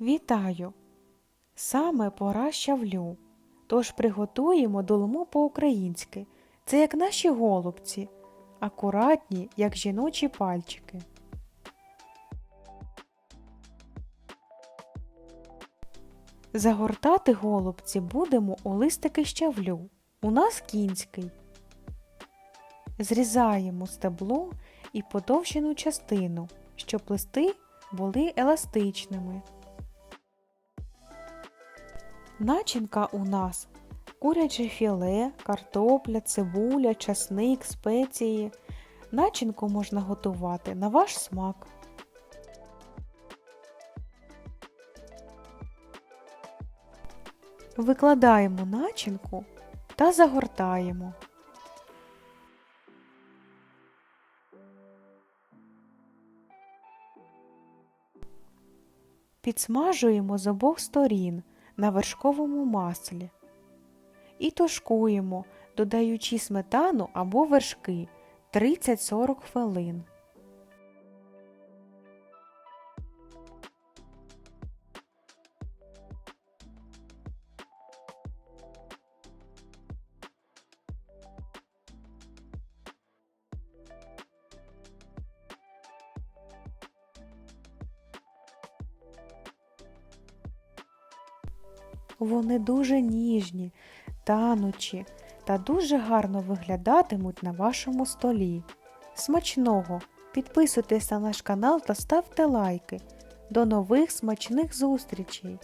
Вітаю! Саме пора щавлю. Тож приготуємо долму по-українськи. Це як наші голубці, акуратні, як жіночі пальчики. Загортати голубці будемо у листики щавлю. У нас кінський. Зрізаємо стебло і подовжену частину, щоб листи були еластичними. Начинка у нас куряче філе, картопля, цибуля, часник, спеції. Начинку можна готувати на ваш смак. Викладаємо начинку та загортаємо. Підсмажуємо з обох сторін на вершковому маслі і тушкуємо, додаючи сметану або вершки 30-40 хвилин. Вони дуже ніжні, танучі та дуже гарно виглядатимуть на вашому столі. Смачного! Підписуйтесь на наш канал та ставте лайки. До нових смачних зустрічей!